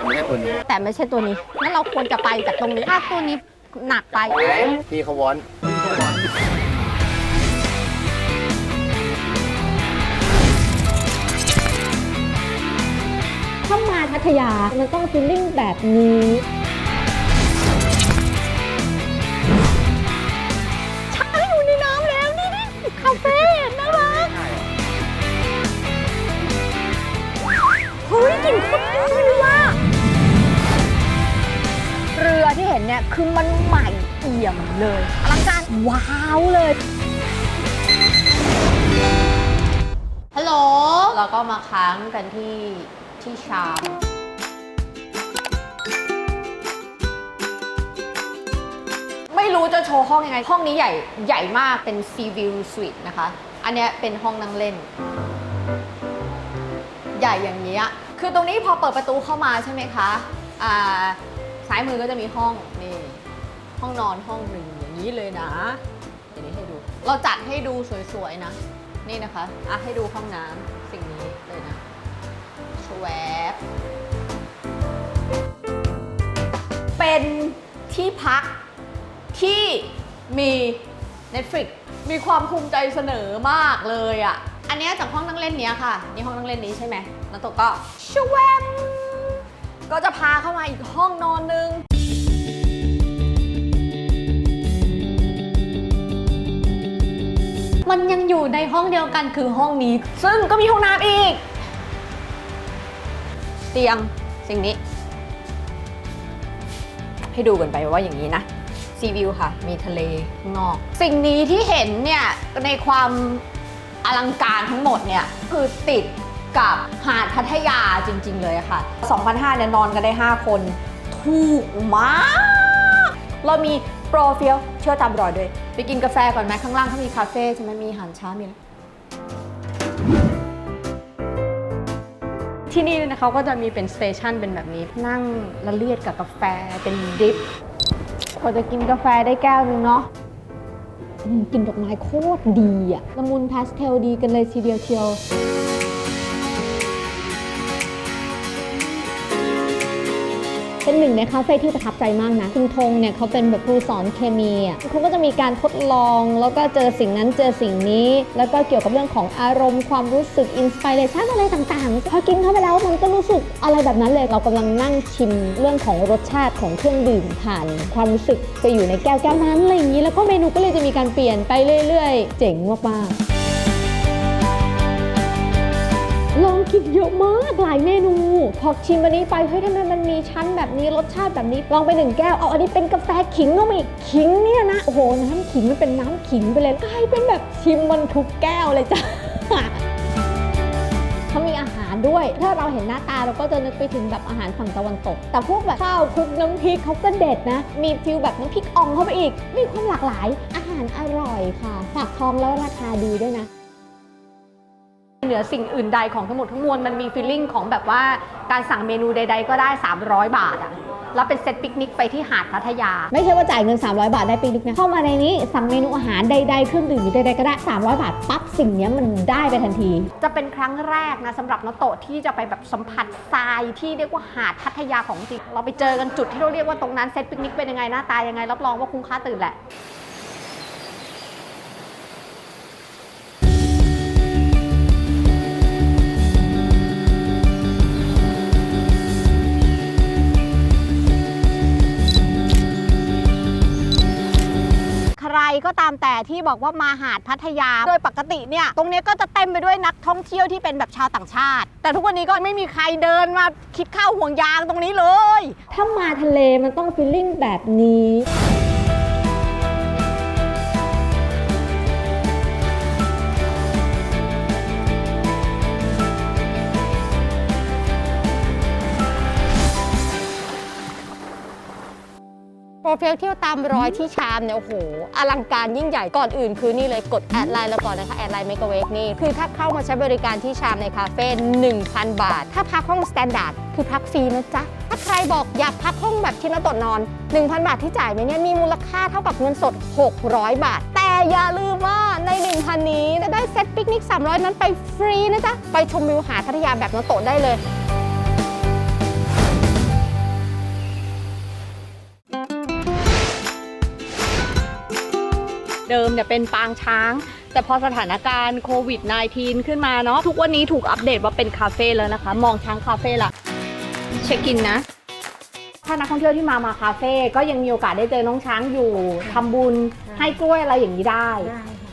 ไม่ใช่ตัวนี้แต่ไม่ใช่ตัวนี้งั้นเราควรจะไปจากตรงนี้ถ้าตัวนี้หนักไป พี่เขาวอน ถ้ามาพัทยา มันต้องฟีลลิ่งแบบนี้ ช้างอยู่ในน้ำแล้ว นี่นี่คาเฟ่น่ เนี่ยคือมันใหม่เอี่ยมเลยอลังการว้าวเลยฮัลโหลเราก็มาค้างกันที่ที่ชาม ไม่รู้จะโชว์ห้องยังไง ห้องนี้ใหญ่ใหญ่มากเป็น Sea View Suite นะคะ อันเนี้ยเป็นห้องนั่งเล่น ใหญ่อย่างเนี้ยคือตรงนี้พอเปิดประตูเข้ามาใช่ไหมคะ อ่า ซ้ายมือก็จะมีห้องนี่ห้องนอนห้องหนึ่งอย่างนี้เลยนะเดี๋ยวนี้ให้ดู เราจัดให้ดูสวยๆนะ นี่นะคะอะให้ดูห้องน้ำสิ่งนี้เลยนะชวบเป็นที่พักที่มี Netflix มีความภูมิใจเสนอมากเลยอะ่ะ อันนี้จากห้องนั่งเล่นเนี้ยค่ะ นี่ห้องนั่งเล่นนี้ใช่ไหมแล้วตัวก็ชวม ก็จะพาเข้ามาอีกห้องนอนนึง มันยังอยู่ในห้องเดียวกันคือห้องนี้ ซึ่งก็มีห้องน้ำอีก เตียงสิ่งนี้ ให้ดูกันไปว่าอย่างนี้นะซีวิวค่ะ มีทะเลข้างนอก สิ่งนี้ที่เห็นเนี่ย ในความอลังการทั้งหมดเนี่ย คือติด กับหาดพัทยาจริง ๆ เลยค่ะ2,500เนี่ยนอนกันได้ 5 คน ถูกมาก เรามีโปรฟียลเชื่อตามรอยด้วย ไปกินกาแฟก่อนไหมข้างล่างเขามีคาเฟ่ใช่ไหมมีอาหารเช้ามีอะไรที่นี่นะคะก็จะมีเป็นสเตชันเป็นแบบนี้ นั่งละเลียดกับกาแฟเป็นดริปพอจะกินกาแฟได้แก้วนึงเนาะอืมกลินดอกไม้โคตรดีอะละมุนพาสเทลดีกันเลยทีเดียวเชียว เป็นหนึ่งในคาเฟ่ที่ประทับใจมากนะคุณธงเนี่ยเขาเป็นแบบครูสอนเคมีอะเขาก็จะมีการทดลอง แล้วก็เจอสิ่งนั้นเจอสิ่งนี้ แล้วก็เกี่ยวกับเรื่องของอารมณ์ความรู้สึกอินสปิเรชันอะไรต่างๆ พอกินเข้าไปแล้วมันก็รู้สึกอะไรแบบนั้นเลยเรากำลังนั่งชิมเรื่องของรสชาติของเครื่องดื่มผ่าน ความรู้สึกไปอยู่ในแก้วแก้วนั้นอะไรอย่างนี้ แล้วก็เมนูก็เลยจะมีการเปลี่ยนไปเรื่อย ๆ เจ๋งมากๆ องกินเยอะมากหลายเมนู พอชิมอันนี้ไปเฮ้ยทำไมมันมีชั้นแบบนี้รสชาติแบบนี้ลองไปหนึ่งแก้วเอาอันนี้เป็นกาแฟขิงเข้ามาอีกขิงเนี่ยนะโอ้โหน้ำขิงมันเป็นน้ำขิงไปเลยกลายเป็นแบบชิมมันทุกแก้วเลยจ้ะเขามีอาหารด้วย ถ้าเราเห็นหน้าตาเราก็จะนึกไปถึงแบบอาหารฝั่งตะวันตก แต่พวกแบบข้าวคลุกน้ำพริกเขาก็เด็ดนะ มีฟิลแบบน้ำพริกอ่องเข้าไปอีก มีความหลากหลาย อาหารอร่อยค่ะ ฝากท้องแล้วราคาดีด้วยนะ นือสิ่งอื่นใดของทั้งหมดทั้งมวลมันมีฟีลลิ่งของแบบว่าการสั่งเมนูใด ๆ ก็ได้ 300 บาทอะแล้วเป็นเซตปิกนิกไปที่หาดพัทยา ไม่ใช่ว่าจ่ายเงิน 300 บาทได้ปิกนิกนะ เข้ามาในนี้สั่งเมนูอาหารใดๆเครื่องดื่มหรือใดๆก็ได้ 300 บาทปั๊บสิ่งเนี้ยมันได้ไปทันที จะเป็นครั้งแรกนะสำหรับนโตะที่จะไปแบบสัมผัสทรายที่เรียกว่าหาดพัทยาของจริงเราไปเจอกันจุดที่เราเรียกว่าตรงนั้นเซตปิกนิกเป็นยังไงหน้าตายังไงรับรองว่าคุ้มค่าตื่นแหละ ก็ตามแต่ที่บอกว่ามาหาดพัทยา โดยปกติเนี่ยตรงเนี้ยก็จะเต็มไปด้วยนักท่องเที่ยวที่เป็นแบบชาวต่างชาติ แต่ทุกวันนี้ก็ไม่มีใครเดินมาคิดข้าวห่วงยางตรงนี้เลย ถ้ามาทะเลมันต้องฟีลลิ่งแบบนี้ โปรไฟล์เที่ยวตามรอยที่ชามเนี่ยโอ้โหอลังการยิ่งใหญ่ก่อนอื่นคือนี่เลยกดแอดไลน์แล้วก่อนนะคะแอดไลน์ไมโครเวฟนี่คือถ้าเข้ามาใช้บริการที่ชามในคาเฟ่1,000 บาท ถ้าพักห้องสแตนดาร์ดคือพักฟรีนะจ๊ะถ้าใครบอกอยากพักห้องแบบที่นตดนอน 1,000 บาทที่จ่ายไปเนี่ยมีมูลค่าเท่ากับเงินสด 600 บาท แต่อย่าลืมว่าใน 1,000 นี้จะได้เซตปิกนิก 300 นั้นไปฟรีนะจ๊ะไปชมวิวหาดพัทยาแบบนโตะได้เลย เดิมเนี่ยเป็นปางช้าง แต่พอสถานการณ์โควิด -19 ขึ้นมาเนาะทุกวันนี้ถูกอัปเดตว่าเป็นคาเฟ่แล้วนะคะ มองช้างคาเฟ่ละเช็คกินนะ ถ้านักท่องเที่ยวที่มามาคาเฟ่ก็ยังมีโอกาสได้เจอน้องช้างอยู่ทำบุญให้กล้วยอะไรอย่างนี้ได้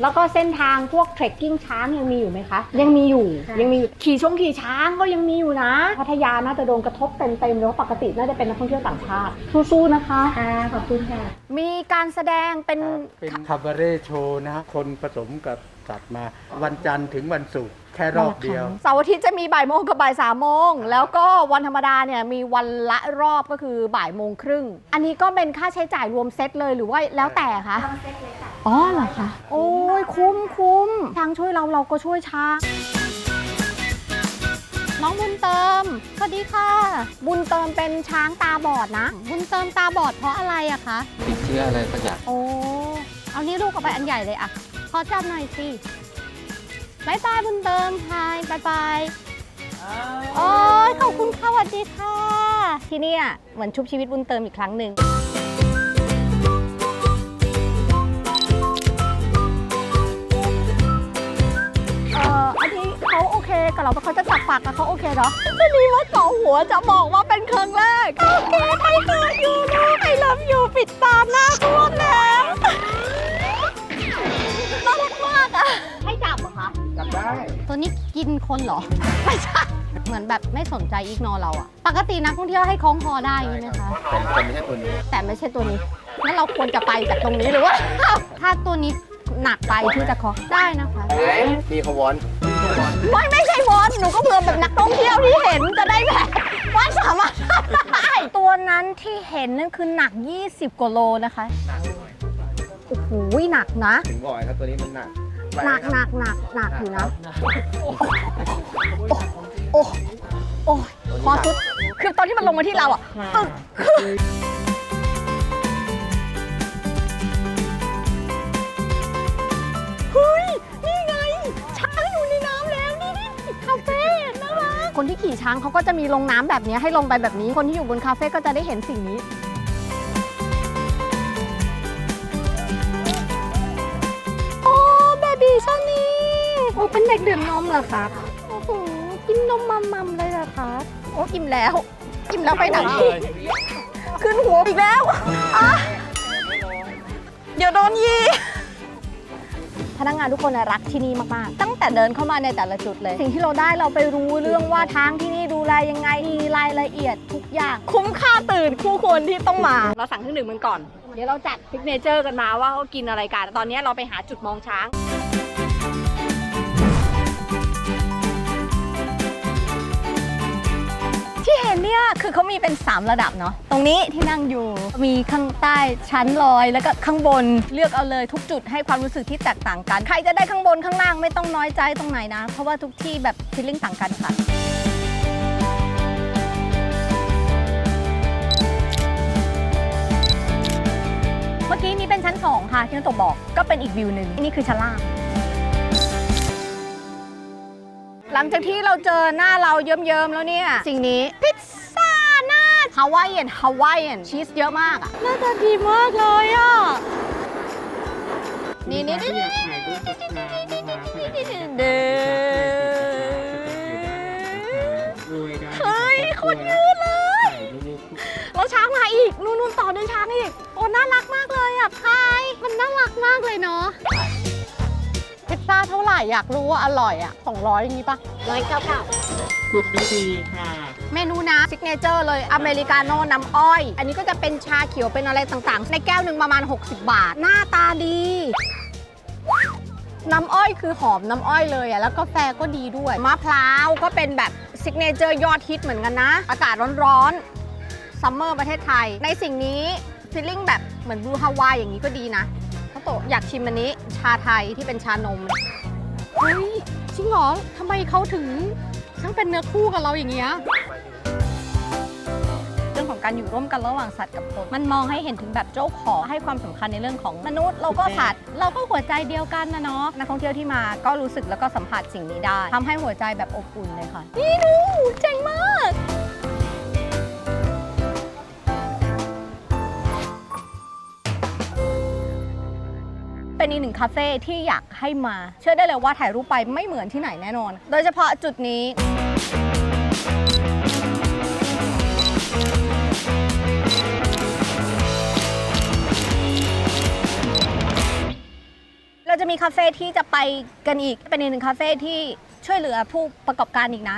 แล้วก็เส้นทางพวกเทรคกิ้งช้างยังมีอยู่ไหมคะ ยังมีอยู่ใช่ ยังมีอยู่ขี่ชงขี่ช้างก็ยังมีอยู่นะพัทยาน่าจะโดนกระทบเต็มๆเลยเพราะปกติน่าจะเป็นนักท่องเที่ยวต่างชาติสู้ๆนะคะ ค่ะ ขอบคุณค่ะ มีการแสดงเป็นเป็นคาบาเร่โชว์นะฮะคนผสมกับสัตว์มา วันจันทร์ถึงวันศุกร์แค่รอบเดียว เสาร์อาทิตย์จะมีบ่ายโมงกับบ่ายสามโมงแล้วก็วันธรรมดาเนี่ยมีวันละรอบก็คือบ่ายโมงครึ่ง อันนี้ก็เป็นค่าใช้จ่ายรวมเซตเลยหรือว่าแล้วแต่คะอ๋ อเหรอคะ โอ้ยคุ้มคุ้มช้างช่วยเราเราก็ช่วยช้างน้องบุญเติม สวัสดีค่ะ บุญเติมเป็นช้างตาบอดนะ บุญเติมตาบอดเพราะอะไรอะคะ ติดเชื้ออะไรสักอย่าง โอ้ เอานี้ลูกเอาไปอันใหญ่เลยอะขอจับหน่อยสิบายบายบุญเติมพายบายบายโอ้ยขอบคุณค่ะสวัสดีค่ะ ที่เนี่ยเหมือนชุบชีวิตบุญเติมอีกครั้งหนึ่ง เขาโอเคกับเราเขาจะจับปากกับเขาโอเคเนาะไม่มีว่าเจาะหัวจะบอกว่าเป็นครั้งแรก โอเคไทยเกิดอยู่ลูกไอเลิฟอยู่ปิดตามหน้าท่วมแล้วน่ารักมากอะให้จับเหรอคะ จับได้ ตัวนี้กินคนเหรอ ไม่ใช่ เหมือนแบบไม่สนใจอีกนอเราอะปกตินักท่องเที่ยวให้คล้องคอได้ใช่ไหมคะ แต่แต่ไม่ใช่ตัวนี้ แต่ไม่ใช่ตัวนี้ งั้นเราควรจะไปจากตรงนี้หรือว่า ถ้าตัวนี้ หนักไปที่จะคล้องได้นะคะมีขวอนไม่ไม่ใช่วอนหนูก็เผื่อแบบนักท่องเที่ยวที่เห็นจะได้แบบว่าสามารถทำได้ตัวนั้นที่เห็นนั่นคือหนัก 20กว่าโลนะคะโอ้โหหนักนะ ถึงบ่อยครับตัวนี้มันหนักหนักหนักหนักหนักอยู่นะโอ้โอ้โอ้พอสุดคือตอนที่มันลงมาที่เราอะ ที่ขี่ช้างเขาก็จะมีลงน้ำแบบนี้ให้ลงไปแบบนี้ คนที่อยู่บนคาเฟ่ก็จะได้เห็นสิ่งนี้โอ้เบบีชานีโอ้เป็นเด็กดื่มนมเหรอครับโอ้โหกินนมมัมมัมเลยเหรอคะโอ้อิ่มแล้วอิ่มแล้วไปไหนขึ้นหัวอีกแล้วอะเดี๋ยวโดนยี พนักงานทุกคนรักที่นี่มากๆ ตั้งแต่เดินเข้ามาในแต่ละจุดเลย สิ่งที่เราได้เราไปรู้เรื่องว่าทางที่นี่ดูแลยังไงมีรายละเอียดทุกอย่าง คุ้มค่าตื่นคู่ควรที่ต้องมา เราสั่งเครื่องดื่มมันก่อน เดี๋ยวเราจัดซิกเนเจอร์กันมาว่าเขากินอะไรกันตอนนี้เราไปหาจุดมองช้าง เนี่ย คือเขามีเป็น 3 ระดับเนาะ ตรงนี้ที่นั่งอยู่ มีข้างใต้ชั้นลอย แล้วก็ข้างบน เลือกเอาเลยทุกจุดให้ความรู้สึกที่แตกต่างกัน ใครจะได้ข้างบนข้างล่างไม่ต้องน้อยใจตรงไหนนะ เพราะว่าทุกที่แบบฟีลลิ่งต่างกันค่ะเมื่อกี้นี้เป็นชั้น 2 ค่ะ ที่น้องตกบอกก็เป็นอีกวิวหนึ่งนี่คือชั้นล่าง หลังจากที่เราเจอหน้าเราเยิ้มๆแล้วเนี่ย สิ่งนี้พิซ ฮาวายเอียนฮาวายเอียนชีสเยอะมากอะหน้าตาดีมากเลยอะนี่นี่นี่นี่เด้เฮ้ยคนยืดเลยแล้วช้างมาอีก นู่นๆต่อด้วยช้างอีก โอ้น่ารักมากเลยอะพาย มันน่ารักมากเลยเนาะพิซซ่าเท่าไหร่อยากรู้ว่าอร่อยอะ200อย่างนี้ปะร้อยเก้าเก้าคุณดีค่ะ เมนูนะซิกเนเจอร์เลยอเมริกาโน่น้ำอ้อย อันนี้ก็จะเป็นชาเขียวเป็นอะไรต่างๆ ในแก้วหนึ่งประมาณ 60 บาท หน้าตาดี น้ำอ้อยคือหอมน้ำอ้อยเลยอะแล้วกาแฟก็ดีด้วย มะพร้าวก็เป็นแบบซิกเนเจอร์ยอดฮิตเหมือนกันนะ อากาศร้อนๆซัมเมอร์ประเทศไทย ในสิ่งนี้ฟีลลิ่งแบบเหมือนบลูฮาวายอย่างนี้ก็ดีนะข้าวโตอยากชิมอันนี้ชาไทยที่เป็นชานมเฮ้ยจริงเหรอทำไมเขาถึงช่างเป็นเนื้อคู่กับเราอย่างเงี้ย ของการอยู่ร่วมกันระหว่างสัตว์กับคน มันมองให้เห็นถึงแบบเจ้าของให้ความสำคัญในเรื่องของมนุษย์เราก็สัตว์เราก็หัวใจเดียวกันนะเนาะนักท่องเที่ยวที่มาก็รู้สึกแล้วก็สัมผัสสิ่งนี้ได้ทำให้หัวใจแบบอบอุ่นเลยค่ะนี่ดูเจ๋งมากพเป็นอีกหนึ่งคาเฟ่ที่อยากให้มา เชื่อได้เลยว่าถ่ายรูปไปไม่เหมือนที่ไหนแน่นอน โดยเฉพาะจุดนี้ จะมีคาเฟ่ที่จะไปกันอีก เป็นอีกหนึ่งคาเฟ่ที่ช่วยเหลือผู้ประกอบการอีกนะ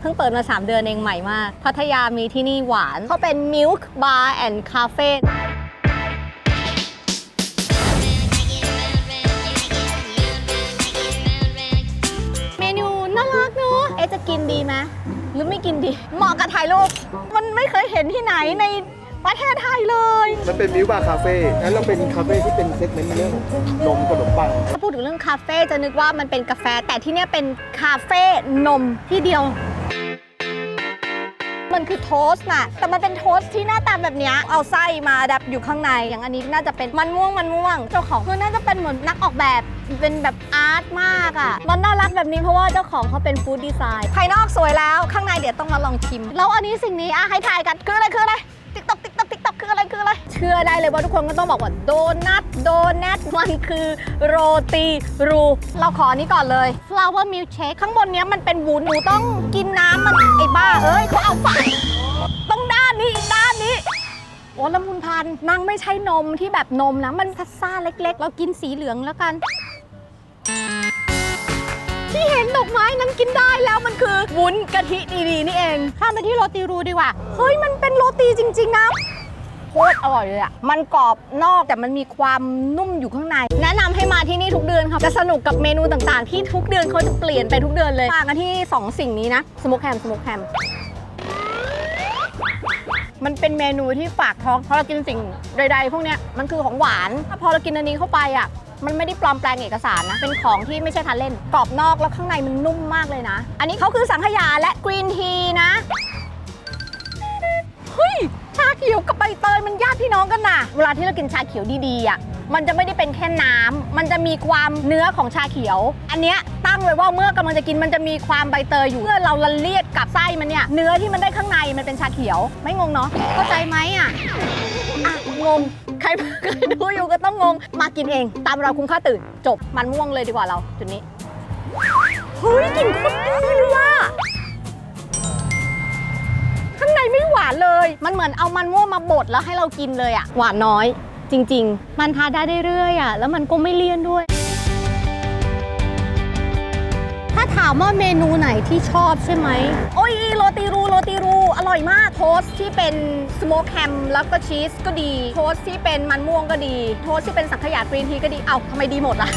เพิ่งเปิดมา 3 เดือนเองใหม่มาก พัทยามีที่นี่หวานเขาเป็น Milk Bar and Cafe เหมาะกับถ่ายรูป มันไม่เคยเห็นที่ไหนในประเทศไทยเลย มันเป็นมิวบาร์คาเฟ่งั้นเราเป็นคาเฟ่ที่เป็นเซกเมนต์เรื่องนมขนมปัง ถ้าพูดถึงเรื่องคาเฟ่จะนึกว่ามันเป็นกาแฟ แต่ที่เนี่ยเป็นคาเฟ่นมที่เดียว มันคือโทสต์น่ะ แต่มันเป็นโทสต์ที่หน้าตาแบบเนี้ยเอาไส้มาดับอยู่ข้างใน อย่างอันนี้น่าจะเป็นมันม่วงมันม่วง เจ้าของคือน่าจะเป็นเหมือนนักออกแบบ เป็นแบบอาร์ตมากอะ่ะ มันน่ารักแบบนี้เพราะว่าเจ้าของเขาเป็นฟู้ดดีไซน์ ภายนอกสวยแล้วข้างในเดี๋ยวต้องมาลองชิม แล้วอันนี้สิ่งนี้อะให้ถ่ายกัน คืออะไรคืออะไร ติ๊กตอกติ๊กตอกติ๊อก คืออะไรคืออะไร เชื่อได้เลยว่าทุกคนก็ต้องบอกว่าโดนัทโดนัทมันคือโรตีรู เราขออันนี้ก่อนเลย flower milkshake ข้างบนเนี้ยมันเป็นวุ้นหนูต้องกินน้ำมันไอ้บ้าเอ้ยเขาเอาฝันต้องด้านนี้อีกด้านนี้ โอ้ละมุนพันธุ์นางไม่ใช่นมที่แบบนมนะ มันซัซ่าๆเล็ก ๆ เรากินสีเหลืองแล้วกันที่เห็นดอกไม้นั้นกินได้แล้วมันคือวุ้นกะทิดีๆนี่เองข้ามไปที่โรตีรูดีกว่า เฮ้ย มันเป็นโรตีจริง ๆ นะ โคตรอร่อยเลยอะมันกรอบนอกแต่มันมีความนุ่มอยู่ข้างใน แนะนำให้มาที่นี่ทุกเดือนค่ะ จะสนุกกับเมนูต่างๆ ที่ทุกเดือนเขาจะเปลี่ยนไปทุกเดือนเลย มากันที่ 2 สิ่งนี้นะสโมกแฮมสโมกแฮม มันเป็นเมนูที่ฝากท้องเพราะเรากินสิ่งใดๆพวกเนี้ยมันคือของหวานถ้าพอเรากินอันนี้เข้าไปอะ มันไม่ได้ปลอมแปลงเอกสารนะ เป็นของที่ไม่ใช่ทานเล่น กรอบนอกแล้วข้างในมันนุ่มมากเลยนะ อันนี้เขาคือสังขยาและกรีนทีนะาเขียวกับใบเตยมันญาติพี่น้องกันนะเวลาที่เรากินชาเขียวดีๆอะ มันจะไม่ได้เป็นแค่น้ำ มันจะมีความเนื้อของชาเขียว อันเนี้ยตั้งไว้ว่าเมื่อกำลังจะกินมันจะมีความใบเตยอยู่เมื่อเราละเลียดกับไส้มันเนี่ย เนื้อที่มันได้ข้างในมันเป็นชาเขียว ไม่งงเนาะ เข้าใจไหมอะ อะงง ใคร ใครดูอยู่ก็ต้องงง มากินเอง ตามเราคุ้มค่าตื่น จบ มันม่วงเลยดีกว่าเรา จุดนี้ เฮ้ยกลิ่นโคตรดีเลยว่ะางในไม่หวานเลย มันเหมือนเอามันม่วงมาบดแล้วให้เรากินเลยอะหวานน้อย จริง ๆ มันทานได้เรื่อยๆอะแล้วมันก็ไม่เลี่ยนด้วย ถ้าถามว่าเมนูไหนที่ชอบใช่ไหม โอ้ยโรตีรูโรตีรู อร่อยมากโทสที่เป็นสโมกแฮมแล้วก็ชีสก็ดี โทสที่เป็นมันม่วงก็ดี โทสที่เป็นสังขยากรีนทีก็ดี เอ้าทำไมดีหมดล่ะ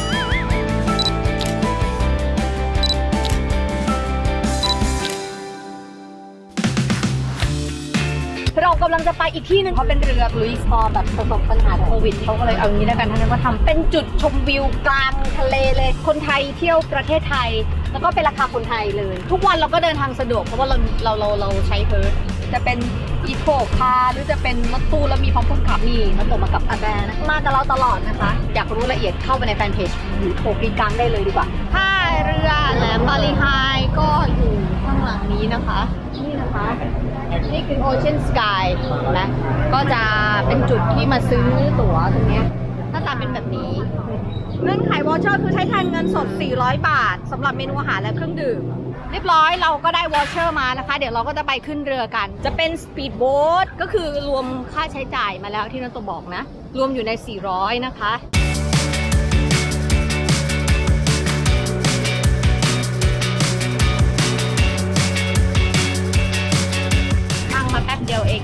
กำลังจะไปอีกที่หนึ่งเขาเป็นเรือลุยส์พอแบบประสบปัญหาโควิดเขาก็เลยเอางี้แล้วกันท่านก็ทำเป็นจุดชมวิวกลางทะเลเลย คนไทยเที่ยวประเทศไทย แล้วก็เป็นราคาคนไทยเลย ทุกวันเราก็เดินทางสะดวกเพราะว่าเราเราเราเราใช้เพิร์จะเป็นอีโคคาร์หรือจะเป็นรถตู้แล้วมีพร้อมคนขับนี่มาตกมากับอาแบนะมากับเราตลอดนะคะ อยากรู้ละเอียดเข้าไปในแฟนเพจหรือโทรกรีดกลางได้เลยดีกว่าท่าเรือแหลมบาลีไฮก็อยู่ข้างหลังนี้นะคะ นี่นะคะ นี่คือ Ocean Sky นะก็จะเป็นจุดที่มาซื้อตั๋วตรงนี้หน้าตาเป็นแบบนี้ เงื่อนไขวอเชอร์คือใช้แทนเงินสด 400 บาทสำหรับเมนูอาหารและเครื่องดื่ม เรียบร้อยเราก็ได้วอเชอร์มานะคะ เดี๋ยวเราก็จะไปขึ้นเรือกัน จะเป็นสปีดโบ๊ทก็คือรวมค่าใช้จ่ายมาแล้วที่นันตัวบอกนะ รวมอยู่ใน 400 นะคะ เดียวเอง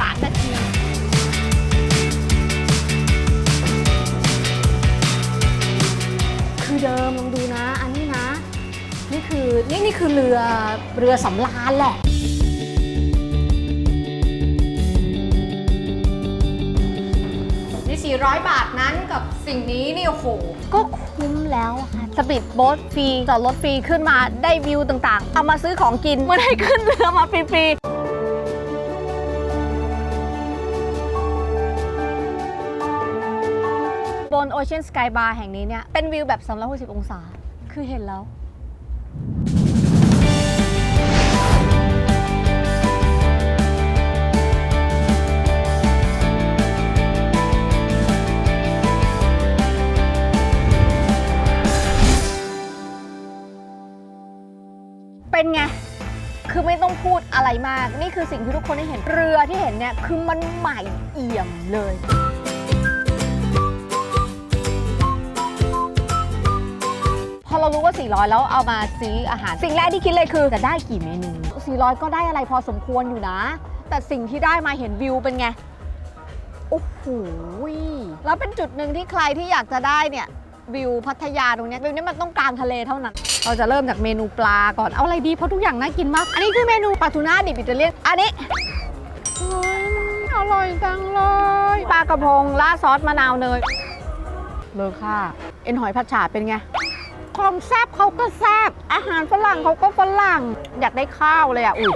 สามนาทีคือเดิมลองดูนะ อันนี้นะ นี่คือนี่นี่คือเรือเรือสำราญแหละนี่400 บาทนั้นกับสิ่งนี้นี่โอ้โหก็คุ้มแล้วค่ะสปีดโบ๊ทฟรีจอดรถฟรีขึ้นมาได้วิวต่างๆ เอามาซื้อของกินไม่ได้ขึ้นเรือมาฟรีๆ บน Ocean Sky Bar แห่งนี้เนี่ย เป็นวิวแบบ 360 องศา คือเห็นแล้ว เป็นไง คือไม่ต้องพูดอะไรมาก นี่คือสิ่งที่ทุกคนได้เห็น เรือที่เห็นเนี่ย คือมันใหม่เอี่ยมเลย 400 แล้วเอามาซื้ออาหาร สิ่งแรกที่คิดเลยคือจะได้กี่เมนู 400 ก็ได้อะไรพอสมควรอยู่นะ แต่สิ่งที่ได้มาเห็นวิวเป็นไง โอ้โห แล้วเป็นจุดหนึ่งที่ใครที่อยากจะได้เนี่ยวิวพัทยาตรงเนี้ยวิวเนี้มันต้องกลางทะเลเท่านั้น เราจะเริ่มจากเมนูปลาก่อน เอาอะไรดีเพราะทุกอย่างน่ากินมาก อันนี้คือเมนูปลาทูน่าดิบอิตาเลียน อันนี้เฮ้ยอร่อยจังเลย ปลากระพงราดซอสมะนาวเนยเลอค่ะ เอ็นหอยผัดฉาเป็นไง ความแซบเขาก็แซบอาหารฝรั่งเขาก็ฝรั่ง อยากได้ข้าวเลยอะอุ้ย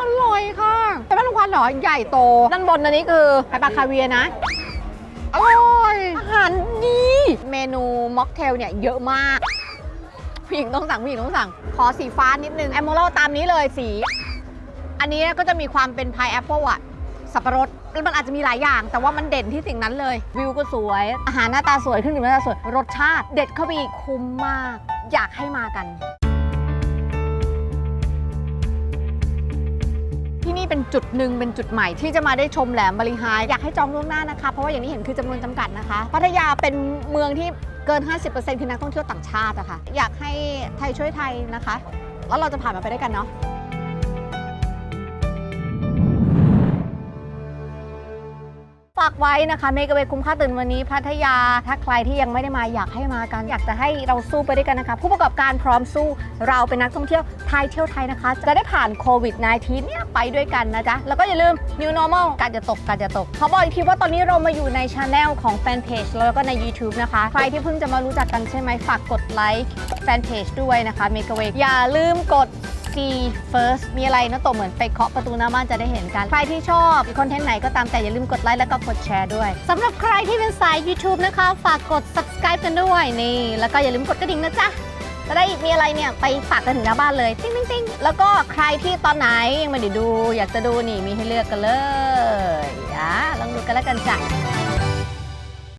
อร่อยค่ะเป็นแม่ลงควันเหรอใหญ่โต ด้านบนอันนี้คือไข่ปลาคาเวียนะ อร่อย อาหารดี เมนูม็อกเทลเนี่ยเยอะมากผู้หญิงต้องสั่งผู้หญิงต้องสั่ง ขอสีฟ้านิดนึง แอมโมโลตามนี้เลยสี อันนี้ก็จะมีความเป็นพายแอปเปิลอะ สับปะรดแล้วมันอาจจะมีหลายอย่าง แต่ว่ามันเด่นที่สิ่งนั้นเลย วิวก็สวย อาหารหน้าตาสวยเครื่องดื่มหน้าตาสวย รสชาติ เด็ดเข้าไปอีกคุ้มมาก อยากให้มากัน ที่นี่เป็นจุดหนึ่งเป็นจุดใหม่ที่จะมาได้ชมแหลมบริหารอยากให้จองล่วงหน้านะคะ เพราะว่าอย่างที่เห็นคือจำนวนจำกัดนะคะ พัทยาเป็นเมืองที่เกิน 50%คือนักท่องเที่ยวต่างชาติอะคะ่ะอยากให้ไทยช่วยไทยนะคะ แล้วเราจะผ่านมันไปได้วยกันเนาะ ฝากไว้นะคะ เมกะเวคุ้มค่าตื่นวันนี้พัทยา ถ้าใครที่ยังไม่ได้มาอยากให้มากัน อยากจะให้เราสู้ไปด้วยกันนะคะ ผู้ประกอบการพร้อมสู้เราเป็นนักท่องเที่ยวไทยเที่ยวไทยนะคะ จะได้ผ่านโควิด -19 เนี่ยไปด้วยกันนะจ๊ะ แล้วก็อย่าลืม new normal การจะตกการจะตกเขาบอกอีกทีว่าตอนนี้เรามาอยู่ในช anel ของแฟนเพจแล้วก็ใน YouTube นะคะ ใครที่เพิ่งจะมารู้จักกันใช่ไหมฝากกดไลค์แฟนเพจด้วยนะคะเมกะเวอย่าลืมกด First มีอะไรนะโตเหมือนไปเคาะประตูหน้าบ้านจะได้เห็นกัน ใครที่ชอบคอนเทนต์ไหนก็ตามแต่อย่าลืมกดไลค์แล้วก็กดแชร์ด้วยสำหรับใครที่เป็นสาย YouTube นะคะ ฝากกด subscribe กันด้วยนี่แล้วก็อย่าลืมกดกระดิ่งนะจ๊ะจะได้มีอะไรเนี่ยไปฝากกันถึงหน้าบ้านเลยติ๊งติ๊งติ๊งแล้วก็ใครที่ตอนไหนยังไม่ได้ดู อยากจะดูนี่มีให้เลือกกันเลยอะลองดูกันแล้วกันจ้ะ